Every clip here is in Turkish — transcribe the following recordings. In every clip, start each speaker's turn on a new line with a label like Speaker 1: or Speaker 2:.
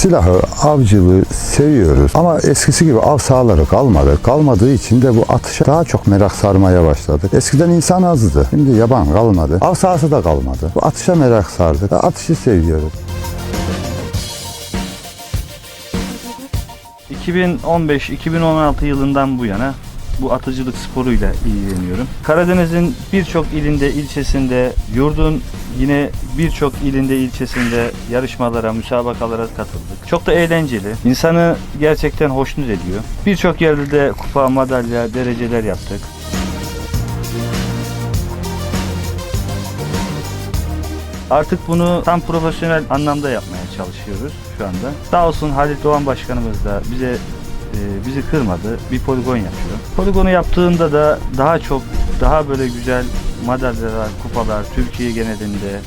Speaker 1: Silahı, avcılığı seviyoruz ama eskisi gibi av sahaları kalmadı. Kalmadığı için de bu atışa daha çok merak sarmaya başladı. Eskiden insan azdı. Şimdi yaban kalmadı. Av sahası da kalmadı. Bu atışa merak sardı. Atışı seviyoruz.
Speaker 2: 2015-2016 yılından bu yana bu atıcılık sporuyla ilgileniyorum. Karadeniz'in birçok ilinde, ilçesinde, yurdun yine birçok ilinde, ilçesinde yarışmalara, müsabakalara katıldık. Çok da eğlenceli. İnsanı gerçekten hoşnut ediyor. Birçok yerde de kupa, madalya, dereceler yaptık. Artık bunu tam profesyonel anlamda yapmaya çalışıyoruz şu anda. Sağ olsun Halit Doğan Başkanımız da bize bizi kırmadı. Bir poligon yapıyor. Poligonu yaptığında da daha çok, daha böyle güzel madalyalar, kupalar Türkiye genelinde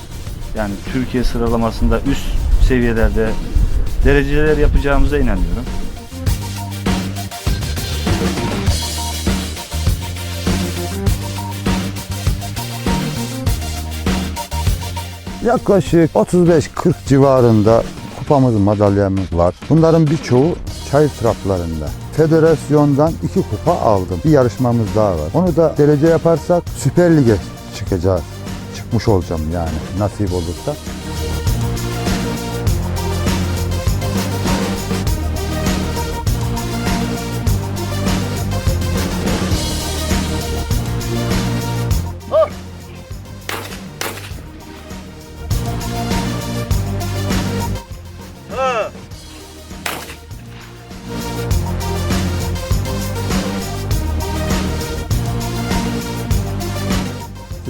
Speaker 2: yani Türkiye sıralamasında üst seviyelerde dereceler yapacağımıza inanıyorum.
Speaker 1: Yaklaşık 35-40 civarında kupamız, madalyamız var. Bunların birçoğu çayır traplarında. Federasyondan iki kupa aldım. Bir yarışmamız daha var. Onu da derece yaparsak Süper Lig'e çıkacağız. Çıkmış olacağım yani nasip olursa.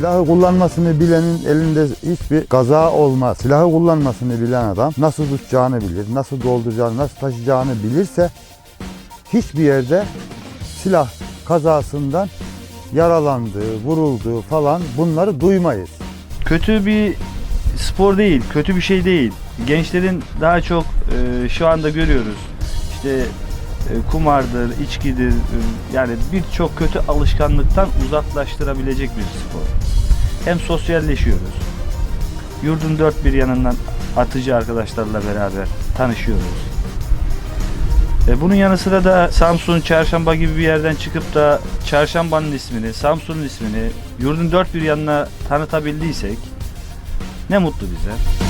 Speaker 1: Silahı kullanmasını bilenin elinde hiçbir kaza olmaz. Silahı kullanmasını bilen adam nasıl tutacağını bilir, nasıl dolduracağını, nasıl taşıyacağını bilirse hiçbir yerde silah kazasından yaralandığı, vurulduğu falan bunları duymayız.
Speaker 2: kötü bir spor değil, kötü bir şey değil. Gençlerin daha çok e, şu anda görüyoruz. İşte kumardır, içkidir, e, yani birçok kötü alışkanlıktan uzaklaştırabilecek bir spor. Hem sosyalleşiyoruz. Yurdun dört bir yanından atıcı arkadaşlarla beraber tanışıyoruz. E, bunun yanı sıra da Samsun, Çarşamba gibi bir yerden çıkıp da Çarşamba'nın ismini, Samsun'un ismini yurdun dört bir yanına tanıtabildiysek ne mutlu bize.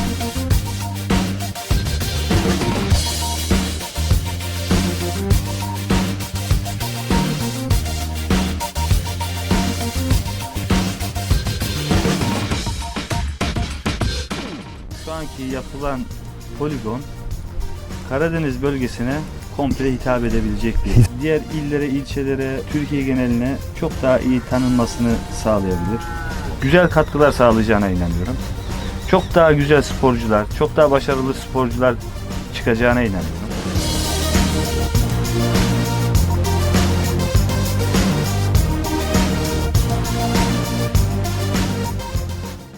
Speaker 2: Şu anki yapılan poligon Karadeniz bölgesine komple hitap edebilecek bir. Diğer illere, ilçelere, Türkiye geneline çok daha iyi tanınmasını sağlayabilir. Güzel katkılar sağlayacağına inanıyorum. Çok daha güzel sporcular, çok daha başarılı sporcular çıkacağına inanıyorum.